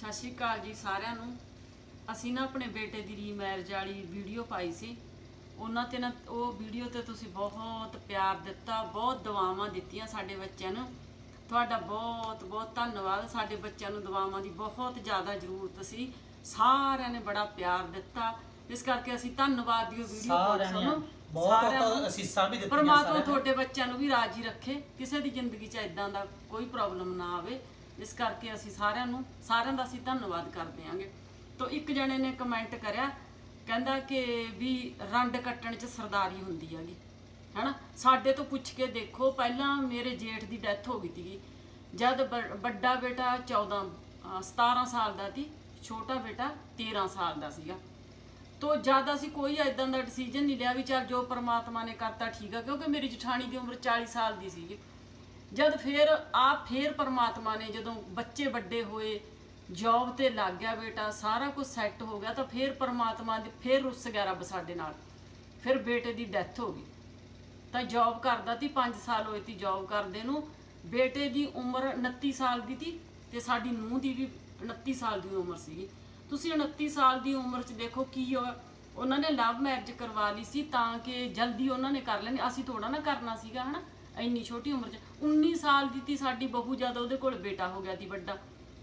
ਸਤਿ ਸ਼੍ਰੀ ਅਕਾਲ ਜੀ ਸਾਰਿਆਂ ਨੂੰ। ਅਸੀਂ ਨਾ ਆਪਣੇ ਬੇਟੇ ਦੀ ਰੀਮੈਰਿਜ ਵਾਲੀ ਵੀਡੀਓ ਪਾਈ ਸੀ। ਉਹਨਾਂ ਤੇ ਨਾ ਉਹ ਵੀਡੀਓ ਤੇ ਤੁਸੀਂ ਬਹੁਤ ਪਿਆਰ ਦਿੱਤਾ ਬਹੁਤ ਦੁਆਵਾਂ ਦਿੱਤੀਆਂ ਸਾਡੇ ਬੱਚਿਆਂ ਨੂੰ। ਤੁਹਾਡਾ ਬਹੁਤ ਬਹੁਤ ਧੰਨਵਾਦ। ਸਾਡੇ ਬੱਚਿਆਂ ਨੂੰ ਦੁਆਵਾਂ ਦੀ ਬਹੁਤ ਜ਼ਿਆਦਾ ਜ਼ਰੂਰਤ ਸੀ। ਸਾਰਿਆਂ ਨੇ ਬੜਾ ਪਿਆਰ ਦਿੱਤਾ। ਇਸ ਕਰਕੇ ਅਸੀਂ ਧੰਨਵਾਦ ਦੀ ਵੀਡੀਓ ਸਾਰਿਆਂ ਨੇ ਬਹੁਤ ਅਸੀਸਾਂ ਵੀ ਦਿੱਤੀਆਂ ਪਰਮਾਤਮਾ। ਤੁਹਾਡੇ ਬੱਚਿਆਂ ਨੂੰ ਵੀ ਰਾਜੀ ਰੱਖੇ। ਕਿਸੇ ਦੀ ਜ਼ਿੰਦਗੀ 'ਚ ਇਦਾਂ ਦਾ ਕੋਈ ਪ੍ਰੋਬਲਮ ਨਾ ਆਵੇ। ਇਸ ਕਰਕੇ ਅਸੀਂ ਸਾਰਿਆਂ ਨੂੰ, ਸਾਰਿਆਂ ਦਾ ਅਸੀਂ ਧੰਨਵਾਦ ਕਰਦੇ ਆਂਗੇ। ਤੋਂ ਇੱਕ ਜਣੇ ਨੇ ਕਮੈਂਟ ਕਰਿਆ, ਕਹਿੰਦਾ ਕਿ ਵੀ ਰੰਡ ਕੱਟਣ 'ਚ ਸਰਦਾਰੀ ਹੁੰਦੀ ਹੈਗੀ, ਹਨਾ? ਸਾਡੇ ਤੋਂ ਪੁੱਛ ਕੇ ਦੇਖੋ, ਪਹਿਲਾਂ ਮੇਰੇ ਜੇਠ ਦੀ ਡੈਥ ਹੋ ਗਈ ਸੀਗੀ। ਜਦ ਬ- ਵੱਡਾ ਬੇਟਾ 14 ਅਹ 17 ਸਾਲ ਦਾ ਸੀ, ਛੋਟਾ ਬੇਟਾ 13 ਸਾਲ ਦਾ ਸੀਗਾ। ਤੋ ਜਦ ਅਸੀਂ ਕੋਈ ਐਦਾਂ ਦਾ ਡਿਸੀਜਨ ਨਹੀਂ ਲਿਆ ਵੀ ਚੱਲ ਜੋ ਪਰਮਾਤਮਾ ਨੇ ਕਰਤਾ ਠੀਕ ਆ, ਕਿਉਂਕਿ ਮੇਰੀ ਜਠਾਣੀ ਦੀ ਉਮਰ 40 ਸਾਲ ਦੀ ਸੀਗੀ। ਜਦ ਫਿਰ ਆਪ ਫਿਰ ਪਰਮਾਤਮਾ ਨੇ ਜਦੋਂ ਬੱਚੇ ਵੱਡੇ ਹੋਏ ਜੌਬ ਤੇ ਲੱਗ ਗਿਆ ਬੇਟਾ, ਸਾਰਾ ਕੁਝ ਸੈੱਟ ਹੋ ਗਿਆ ਤਾਂ ਫਿਰ ਪਰਮਾਤਮਾ ਦੇ ਫਿਰ ਰੁੱਸ ਗਿਆ ਰੱਬ ਸਾਡੇ ਨਾਲ। ਫਿਰ ਬੇਟੇ ਦੀ ਡੈਥ ਹੋ ਗਈ। ਤਾਂ ਜੌਬ ਕਰਦਾ ਸੀ 5 ਸਾਲ ਹੋਏ ਤੀ ਜੌਬ ਕਰਦੇ ਨੂੰ। ਬੇਟੇ ਦੀ ਉਮਰ 29 ਸਾਲ ਦੀ ਸੀ ਤੇ ਸਾਡੀ ਨੂੰਹ ਦੀ ਵੀ 29 ਸਾਲ ਦੀ ਉਮਰ ਸੀਗੀ। ਤੁਸੀਂ 29 ਸਾਲ ਦੀ ਉਮਰ 'ਚ ਦੇਖੋ ਕੀ ਉਹਨਾਂ ਨੇ ਲਵ ਮੈਰਿਜ ਕਰਵਾ ਲਈ ਸੀ ਤਾਂ ਕਿ ਜਲਦੀ ਉਹਨਾਂ ਨੇ ਕਰ ਲੈਣੀ। ਅਸੀਂ ਥੋੜਾ ਨਾ ਕਰਨਾ ਸੀਗਾ, ਹਨਾ? ਇੰਨੀ ਛੋਟੀ ਉਮਰ 'ਚ 19 ਸਾਲ ਦੀ ਤੀ ਸਾਡੀ ਬਹੂ ਜਦ ਉਹਦੇ ਕੋਲ ਬੇਟਾ ਹੋ ਗਿਆ ਤੀ ਵੱਡਾ,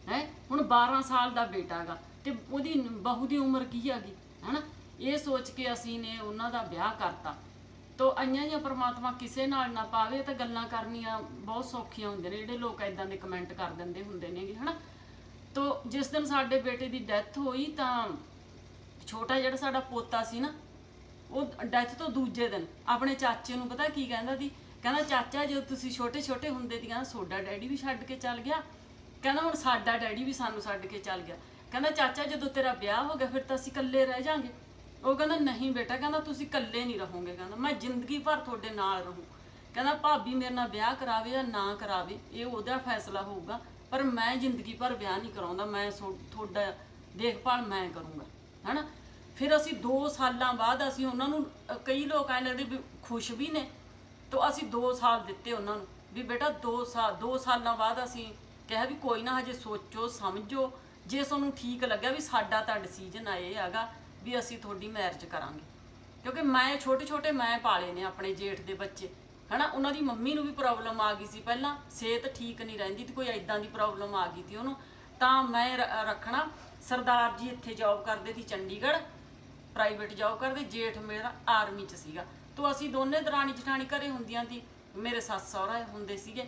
ਹੈ? ਹੁਣ 12 ਸਾਲ ਦਾ ਬੇਟਾ ਗਾ ਤੇ ਉਹਦੀ ਬਹੂ ਦੀ ਉਮਰ ਕੀ ਹੈਗੀ, ਹਨਾ? ਇਹ ਸੋਚ ਕੇ ਅਸੀਂ ਨੇ ਉਹਨਾਂ ਦਾ ਵਿਆਹ ਕਰਤਾ। ਤੋ ਅੰਆਂ ਜਾਂ ਪਰਮਾਤਮਾ ਕਿਸੇ ਨਾਲ ਨਾ ਪਾਵੇ ਤਾਂ ਗੱਲਾਂ ਕਰਨੀਆਂ ਬਹੁਤ ਸੌਖੀਆਂ ਹੁੰਦੀਆਂ ਨੇ, ਜਿਹੜੇ ਲੋਕ ਐਦਾਂ ਦੇ ਕਮੈਂਟ ਕਰ ਦਿੰਦੇ ਹੁੰਦੇ ਨੇਗੇ, ਹਨਾ? ਤੋ ਜਿਸ ਦਿਨ ਸਾਡੇ ਬੇਟੇ ਦੀ ਡੈਥ ਹੋਈ ਤਾਂ ਛੋਟਾ ਜਿਹੜਾ ਸਾਡਾ ਪੋਤਾ ਸੀ ਨਾ, ਉਹ ਡੈਥ ਤੋਂ ਦੂਜੇ ਦਿਨ, ਆਪਣੇ ਚਾਚੇ ਨੂੰ ਪਤਾ ਕੀ ਕਹਿੰਦਾ ਸੀ? ਕਹਿੰਦਾ, ਚਾਚਾ, ਜਦੋਂ ਤੁਸੀਂ ਛੋਟੇ ਛੋਟੇ ਹੁੰਦੇ ਸੀ, ਕਹਿੰਦਾ, ਸੋਡਾ ਡੈਡੀ ਵੀ ਛੱਡ ਕੇ ਚੱਲ ਗਿਆ। ਕਹਿੰਦਾ, ਹੁਣ ਸਾਡਾ ਡੈਡੀ ਵੀ ਸਾਨੂੰ ਛੱਡ ਕੇ ਚੱਲ ਗਿਆ। ਕਹਿੰਦਾ, ਚਾਚਾ, ਜਦੋਂ ਤੇਰਾ ਵਿਆਹ ਹੋ ਗਿਆ, ਫਿਰ ਤਾਂ ਅਸੀਂ ਇਕੱਲੇ ਰਹਿ ਜਾਾਂਗੇ। ਉਹ ਕਹਿੰਦਾ, ਨਹੀਂ ਬੇਟਾ, ਕਹਿੰਦਾ, ਤੁਸੀਂ ਇਕੱਲੇ ਨਹੀਂ ਰਹੋਗੇ। ਕਹਿੰਦਾ, ਮੈਂ ਜ਼ਿੰਦਗੀ ਭਰ ਤੁਹਾਡੇ ਨਾਲ ਰਹੂੰ। ਕਹਿੰਦਾ, ਭਾਬੀ ਮੇਰੇ ਨਾਲ ਵਿਆਹ ਕਰਾਵੇ ਜਾਂ ਨਾ ਕਰਾਵੇ, ਇਹ ਉਹਦਾ ਫੈਸਲਾ ਹੋਊਗਾ। ਪਰ ਮੈਂ ਜ਼ਿੰਦਗੀ ਭਰ ਵਿਆਹ ਨਹੀਂ ਕਰਾਉਂਦਾ, ਮੈਂ ਤੁਹਾਡਾ ਦੇਖਭਾਲ ਮੈਂ ਕਰੂੰਗਾ। ਹਨਾ? ਫਿਰ ਅਸੀਂ 2 ਸਾਲਾਂ ਬਾਅਦ ਅਸੀਂ ਉਹਨਾਂ ਨੂੰ ਕਈ ਲੋਕ ਐ ਲੱਗਦੇ ਵੀ ਖੁਸ਼ ਵੀ ਨੇ। ਤਾਂ ਅਸੀਂ 2 ਸਾਲ ਦਿੱਤੇ ਉਹਨਾਂ ਨੂੰ। ਵੀ ਬੇਟਾ 2 ਸਾਲ 2 ਸਾਲਾਂ ਬਾਅਦ ਅਸੀਂ ਕਿਹਾ ਵੀ ਕੋਈ ਨਾ ਹਜੇ ਸੋਚੋ, ਸਮਝੋ। ਜੇ ਤੁਹਾਨੂੰ ਠੀਕ ਲੱਗਿਆ ਵੀ ਸਾਡਾ ਤਾਂ ਡਿਸੀਜਨ ਆ ਇਹ ਹੈਗਾ ਵੀ ਅਸੀਂ ਤੁਹਾਡੀ ਮੈਰਿਜ ਕਰਾਂਗੇ। ਕਿਉਂਕਿ ਮੈਂ ਛੋਟੇ ਛੋਟੇ ਮੈਂ ਪਾਲੇ ਨੇ ਆਪਣੇ ਜੇਠ ਦੇ ਬੱਚੇ। ਹਨਾ, ਉਹਨਾਂ ਦੀ ਮੰਮੀ ਨੂੰ ਵੀ ਪ੍ਰੋਬਲਮ ਆ ਗਈ ਸੀ ਪਹਿਲਾਂ। ਸਿਹਤ ਠੀਕ ਨਹੀਂ ਰਹਿੰਦੀ ਤੇ ਕੋਈ ਐਦਾਂ ਦੀ ਪ੍ਰੋਬਲਮ ਆ ਗਈ ਸੀ ਉਹਨੂੰ। ਤਾਂ ਮੈਂ ਰੱਖਣਾ, ਸਰਦਾਰ ਜੀ ਇੱਥੇ ਜੌਬ ਕਰਦੇ ਸੀ ਚੰਡੀਗੜ੍ਹ। ਪ੍ਰਾਈਵੇਟ ਜੌਬ ਕਰਦੇ, ਜੇਠ ਮੇਰਾ ਆਰਮੀ 'ਚ ਸੀਗਾ। ਤੋ ਅਸੀਂ ਦੋਨੇ ਦਰਾਣੀ ਜਠਾਣੀ ਘਰੇ ਹੁੰਦੀਆਂ ਸੀ। ਮੇਰੇ ਸੱਸ ਸਹੁਰਾ ਹੁੰਦੇ ਸੀਗੇ।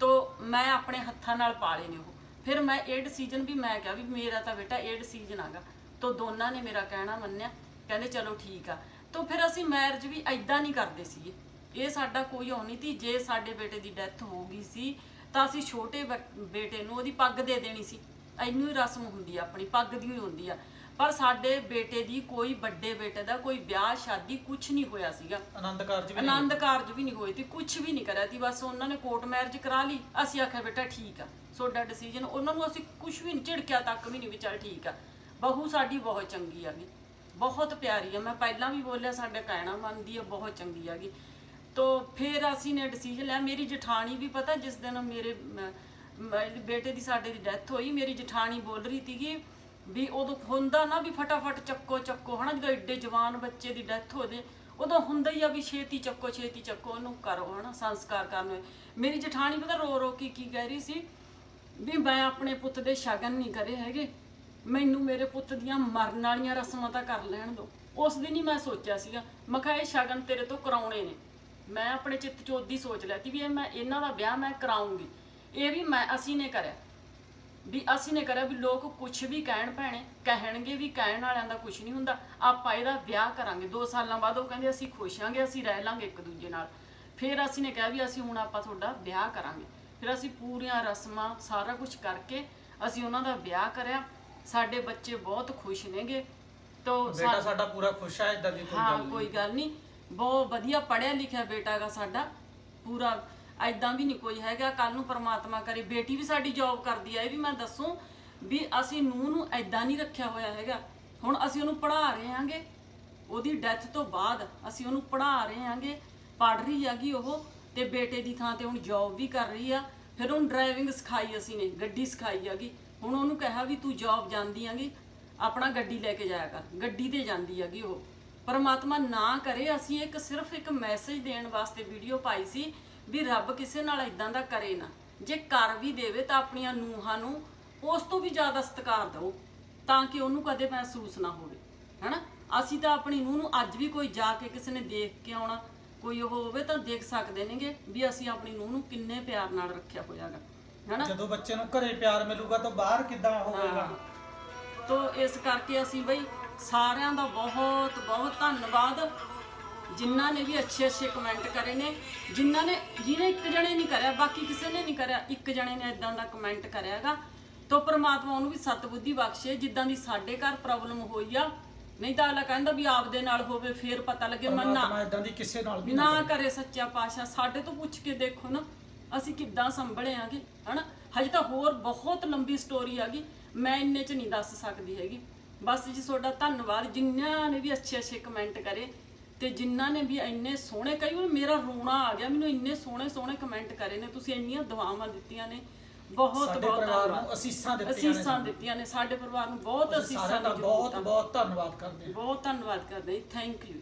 ਤੋ ਮੈਂ ਆਪਣੇ ਹੱਥਾਂ ਨਾਲ ਪਾਲੇ ਨੇ ਉਹ। ਫਿਰ ਮੈਂ ਇਹ ਡਿਸੀਜਨ ਵੀ ਮੈਂ ਕਿਹਾ ਵੀ ਮੇਰਾ ਤਾਂ ਬੇਟਾ ਇਹ ਡਿਸੀਜਨ ਆਗਾ ਤੋ ਦੋਨਾਂ ਨੇ ਮੇਰਾ ਕਹਿਣਾ ਮੰਨਿਆ। ਕਹਿੰਦੇ ਚਲੋ ਠੀਕ ਆ। ਤੋ ਫਿਰ ਅਸੀਂ ਮੈਰਿਜ ਵੀ ਐਦਾਂ ਨਹੀਂ ਕਰਦੇ ਸੀਗੇ। ਇਹ ਸਾਡਾ ਕੋਈ ਉਹ ਨਹੀਂ ਸੀ। ਜੇ ਸਾਡੇ ਬੇਟੇ ਦੀ ਡੈਥ ਹੋ ਗਈ ਸੀ, ਤਾਂ ਅਸੀਂ ਛੋਟੇ ਬੱਚ- ਬੇਟੇ ਨੂੰ ਉਹਦੀ ਪੱਗ ਦੇ ਦੇਣੀ ਸੀ। ਇੰਨੀ ਹੀ ਰਸਮ ਹੁੰਦੀ ਆ ਆਪਣੀ, ਪੱਗ ਦੀ ਹੀ ਹੁੰਦੀ ਆ। ਪਰ ਸਾਡੇ ਬੇਟੇ ਦੀ ਕੋਈ ਵੱਡੇ ਬੇਟੇ ਦਾ ਕੋਈ ਵਿਆਹ ਸ਼ਾਦੀ ਕੁਝ ਨਹੀਂ ਹੋਇਆ ਸੀਗਾ। ਆਨੰਦ ਕਾਰਜ ਵੀ ਨਹੀਂ ਆਨੰਦ ਕਾਰਜ ਵੀ ਨਹੀਂ ਹੋਏ ਤੇ ਕੁਝ ਵੀ ਨਹੀਂ ਕਰਿਆ ਤੀ ਬਸ ਉਹਨਾਂ ਨੇ ਕੋਰਟ ਮੈਰਿਜ ਕਰਾ ਲਈ। ਅਸੀਂ ਆਖਿਆ ਬੇਟਾ ਠੀਕ ਆ ਤੁਹਾਡਾ ਡਿਸੀਜਨ ਉਹਨਾਂ ਨੂੰ ਅਸੀਂ ਕੁਝ ਵੀ ਨਹੀਂ ਝਿੜਕਿਆ ਤੱਕ ਵੀ ਨਹੀਂ ਵੀ ਚੱਲ ਠੀਕ ਆ। ਬਹੂ ਸਾਡੀ ਬਹੁਤ ਚੰਗੀ ਆ ਬਹੁਤ ਪਿਆਰੀ ਆ। ਮੈਂ ਪਹਿਲਾਂ ਵੀ ਬੋਲਿਆ ਸਾਡਾ ਕਹਿਣਾ ਮੰਨਦੀ ਆ ਬਹੁਤ ਚੰਗੀ ਆਗੀ ਤੋ ਫਿਰ ਅਸੀਂ ਨੇ ਡਿਸੀਜਨ ਲਿਆ। ਮੇਰੀ ਜਠਾਣੀ ਵੀ ਪਤਾ ਜਿਸ ਦਿਨ ਮੇਰੇ ਬੇਟੇ ਦੀ ਸਾਡੇ ਦੀ ਡੈਥ ਹੋਈ ਮੇਰੀ ਜਠਾਣੀ ਬੋਲ ਰਹੀ ਸੀਗੀ ਵੀ ਉਦੋਂ ਹੁੰਦਾ ਨਾ ਵੀ ਫਟਾਫਟ ਚੱਕੋ ਚੱਕੋ, ਹਨਾ, ਜਦੋਂ ਏਡੇ ਜਵਾਨ ਬੱਚੇ ਦੀ ਡੈਥ ਹੋ ਜੇ, ਉਦੋਂ ਹੁੰਦਾ ਹੀ ਆ ਵੀ ਛੇਤੀ ਚੱਕੋ ਛੇਤੀ ਚੱਕੋ, ਉਹਨੂੰ ਕਰੋ, ਹਨਾ, ਸੰਸਕਾਰ ਕਰਨ ਮੇਰੀ ਜਠਾਣੀ ਪਤਾ ਰੋ ਰੋ ਕੇ ਕੀ ਕਹਿ ਰਹੀ ਸੀ? ਵੀ ਮੈਂ ਆਪਣੇ ਪੁੱਤ ਦੇ ਸ਼ਗਨ ਨਹੀਂ ਕਰੇ ਹੈਗੇ। ਮੈਨੂੰ ਮੇਰੇ ਪੁੱਤ ਦੀਆਂ ਮਰਨ ਵਾਲੀਆਂ ਰਸਮਾਂ ਤਾਂ ਕਰ ਲੈਣ ਦਿਓ ਉਸ ਦਿਨ ਹੀ ਮੈਂ ਸੋਚਿਆ ਸੀਗਾ, ਮੈਂ ਕਿਹਾ ਇਹ ਸ਼ਗਨ ਤੇਰੇ ਤੋਂ ਕਰਾਉਣੇ ਨੇ। ਮੈਂ ਆਪਣੇ ਚਿੱਤ 'ਚ ਉਦੀ ਸੋਚ ਲਿਆ ਸੀ ਵੀ ਇਹ ਮੈਂ, ਇਹਨਾਂ ਦਾ ਵਿਆਹ ਮੈਂ ਕਰਾਉਂਗੀ। ਇਹ ਵੀ ਮੈਂ, ਅਸੀਂ ਨੇ ਕਰਿਆ। ਵੀ ਅਸੀਂ ਨੇ ਕਰਿਆ ਵੀ ਲੋਕ ਕੁਝ ਵੀ ਕਹਿਣ ਭੈਣੇ ਕਹਿਣਗੇ ਵੀ ਕਹਿਣ ਵਾਲਿਆਂ ਦਾ ਕੁਝ ਨਹੀਂ ਹੁੰਦਾ। ਆਪਾਂ ਇਹਦਾ ਵਿਆਹ ਕਰਾਂਗੇ। 2 ਸਾਲਾਂ ਬਾਅਦ ਉਹ ਕਹਿੰਦੇ ਅਸੀਂ ਖੁਸ਼ ਆਂਗੇ ਅਸੀਂ ਰਹਿ ਲਾਂਗੇ ਇੱਕ ਦੂਜੇ ਨਾਲ। ਫਿਰ ਅਸੀਂ ਨੇ ਕਿਹਾ ਵੀ ਅਸੀਂ ਹੁਣ ਆਪਾਂ ਤੁਹਾਡਾ ਵਿਆਹ ਕਰਾਂਗੇ। ਫਿਰ ਅਸੀਂ ਪੂਰੀਆਂ ਰਸਮਾਂ ਸਾਰਾ ਕੁਝ ਕਰਕੇ ਅਸੀਂ ਉਹਨਾਂ ਦਾ ਵਿਆਹ ਕਰਿਆ। ਸਾਡੇ ਬੱਚੇ ਬਹੁਤ ਖੁਸ਼ ਨੇਗੇ। ਤੋਂ ਬੇਟਾ ਸਾਡਾ ਪੂਰਾ ਖੁਸ਼ ਹੈ ਇਦਾਂ ਦੀ ਕੋਈ ਹਾਂ ਗੱਲ ਕੋਈ ਗੱਲ ਨਹੀਂ। ਬਹੁਤ ਵਧੀਆ ਪੜਿਆ ਲਿਖਿਆ ਬੇਟਾ ਗਾ ਸਾਡਾ। ਪੂਰਾ ਐਦਾਂ ਵੀ ਨਹੀਂ ਕੋਈ ਹੈਗਾ ਕੱਲ ਨੂੰ ਪਰਮਾਤਮਾ ਕਰੇ, ਬੇਟੀ ਵੀ ਸਾਡੀ ਜੌਬ ਕਰਦੀ ਆ, ਇਹ ਵੀ ਮੈਂ ਦੱਸੂ ਵੀ ਅਸੀਂ ਨੂੰ ਨੂੰ ਐਦਾਂ ਨਹੀਂ ਰੱਖਿਆ ਹੋਇਆ ਹੈਗਾ। ਹੁਣ ਅਸੀਂ ਉਹਨੂੰ ਪੜ੍ਹਾ ਰਹੇ ਆਂਗੇ ਉਹਦੀ ਡੈਥ ਤੋਂ ਬਾਅਦ ਅਸੀਂ ਉਹਨੂੰ ਪੜ੍ਹਾ ਰਹੇ ਆਂਗੇ ਪੜ੍ਹ ਰਹੀ ਹੈਗੀ ਉਹ ਤੇ ਬੇਟੇ ਦੀ ਥਾਂ ਤੇ ਹੁਣ ਜੌਬ ਵੀ ਕਰ ਰਹੀ ਆ, ਫਿਰ ਉਹਨੂੰ ਡਰਾਈਵਿੰਗ ਸਿਖਾਈ ਅਸੀਂ ਨੇ, ਗੱਡੀ ਸਿਖਾਈ ਹੈਗੀ। ਹੁਣ ਉਹਨੂੰ ਕਿਹਾ ਵੀ ਤੂੰ ਜੌਬ ਜਾਂਦੀ ਆਂਗੀ ਆਪਣਾ ਗੱਡੀ ਲੈ ਕੇ ਜਾਇਆ ਕਰ, ਗੱਡੀ ਤੇ ਜਾਂਦੀ ਹੈਗੀ ਉਹ। ਪਰਮਾਤਮਾ ਨਾ ਕਰੇ, ਅਸੀਂ ਇੱਕ ਸਿਰਫ ਇੱਕ ਮੈਸੇਜ ਦੇਣ ਵਾਸਤੇ ਵੀਡੀਓ ਪਾਈ ਸੀ ਵੀ ਰੱਬ ਕਿਸੇ ਨਾਲ ਇਦਾਂ ਦਾ ਕਰੇ ਨਾ। ਜੇ ਕਰ ਵੀ ਦੇਵੇ ਤਾਂ ਆਪਣੀਆਂ ਨੂੰਹਾਂ ਨੂੰ ਉਸ ਤੋਂ ਵੀ ਜ਼ਿਆਦਾ ਸਤਿਕਾਰ ਦਿਓ ਤਾਂ ਕਿ ਉਹਨੂੰ ਕਦੇ ਮਹਿਸੂਸ ਨਾ ਹੋਵੇ ਹੈਨਾ? ਅਸੀਂ ਤਾਂ ਆਪਣੀ ਨੂੰਹ ਨੂੰ ਅੱਜ ਵੀ ਕੋਈ ਜਾ ਕੇ ਕਿਸੇ ਨੇ ਦੇਖ ਕੇ ਆਉਣਾ ਕੋਈ ਉਹ ਹੋਵੇ ਤਾਂ ਦੇਖ ਸਕਦੇ ਨੇਗੇ ਵੀ ਅਸੀਂ ਆਪਣੀ ਨੂੰਹ ਨੂੰ ਕਿੰਨੇ ਪਿਆਰ ਨਾਲ ਰੱਖਿਆ ਹੋਇਆਗਾ ਹੈਨਾ? ਜਦੋਂ ਬੱਚੇ ਨੂੰ ਘਰੇ ਪਿਆਰ ਮਿਲੂਗਾ ਤਾਂ ਬਾਹਰ ਕਿੱਦਾਂ ਹੋਵੇਗਾ? ਤੋ ਇਸ ਕਰਕੇ ਅਸੀਂ ਬਈ ਸਾਰਿਆਂ ਦਾ ਬਹੁਤ ਬਹੁਤ ਧੰਨਵਾਦ ਜਿਨ੍ਹਾਂ ਨੇ ਵੀ ਅੱਛੇ ਅੱਛੇ ਕਮੈਂਟ ਕਰੇ ਨੇ ਜਿਨ੍ਹਾਂ ਨੇ ਜਿਹਨੇ ਇੱਕ ਜਣੇ ਨਹੀਂ ਕਰਿਆ ਬਾਕੀ ਕਿਸੇ ਨੇ ਨਹੀਂ ਕਰਿਆ ਇੱਕ ਜਣੇ ਨੇ ਇਦਾਂ ਦਾ ਕਮੈਂਟ ਕਰਿਆਗਾ ਤੋ ਪ੍ਰਮਾਤਮਾ ਉਹਨੂੰ ਵੀ ਸਤਬੁੱਧੀ ਬਖਸ਼ੇ ਜਿੱਦਾਂ ਦੀ ਸਾਡੇ ਘਰ ਪ੍ਰੋਬਲਮ ਹੋਈ ਆ। ਨਹੀਂ ਤਾਂ ਅਗਲਾ ਕਹਿੰਦਾ ਵੀ ਆਪਦੇ ਨਾਲ ਹੋਵੇ ਫੇਰ ਪਤਾ ਲੱਗੇ ਮੰਨਾ। ਪਰਮਾਤਮਾ ਇਦਾਂ ਦੀ ਕਿਸੇ ਨਾਲ ਵੀ ਨਾ ਨਾ ਕਰੇ। ਸੱਚਾ ਪਾਸ਼ਾ ਸਾਡੇ ਤੋਂ ਪੁੱਛ ਕੇ ਦੇਖੋ ਨਾ ਅਸੀਂ ਕਿੱਦਾਂ ਸੰਭਲੇ ਆਂਗੇ ਹਨਾ? ਹਜੇ ਤਾਂ ਹੋਰ ਬਹੁਤ ਲੰਬੀ ਸਟੋਰੀ ਆਗੀ ਮੈਂ ਇੰਨੇ ਚ ਨਹੀਂ ਦੱਸ ਸਕਦੀ ਹੈਗੀ। ਬਸ ਜੀ ਤੁਹਾਡਾ ਧੰਨਵਾਦ ਜਿਨ੍ਹਾਂ ਨੇ ਵੀ ਅੱਛੇ ਅੱਛੇ ਕਮੈਂਟ ਕਰੇ ਤੇ ਜਿਨ੍ਹਾਂ ਨੇ ਵੀ ਇੰਨੇ ਸੋਹਣੇ ਕਈ ਵਾਰ ਮੇਰਾ ਰੋਣਾ ਆ ਗਿਆ ਮੈਨੂੰ ਇੰਨੇ ਸੋਹਣੇ ਸੋਹਣੇ ਕਮੈਂਟ ਕਰੇ ਨੇ ਤੁਸੀਂ ਇੰਨੀਆਂ ਦੁਆਵਾਂ ਦਿੱਤੀਆਂ ਨੇ। ਬਹੁਤ ਸਾਡੇ ਬਹੁਤ ਪਰਿਵਾਰ ਧੰਨਵਾਦ। ਨੂੰ ਅਸੀਸਾਂ ਦਿੱਤੀਆਂ ਨੇ ਅਸੀਸਾਂ ਦਿੱਤੀਆਂ ਨੇ ਸਾਡੇ ਪਰਿਵਾਰ ਨੂੰ ਬਹੁਤ ਅਸੀਂ ਅਸੀਸਾਂ ਸਾਰਿਆਂ ਦਾ ਦੀ ਬਹੁਤ ਬਹੁਤ ਧੰਨਵਾਦ ਕਰਦੇ ਹਾਂ। ਬਹੁਤ ਧੰਨਵਾਦ ਕਰਦੇ ਥੈਂਕ ਯੂ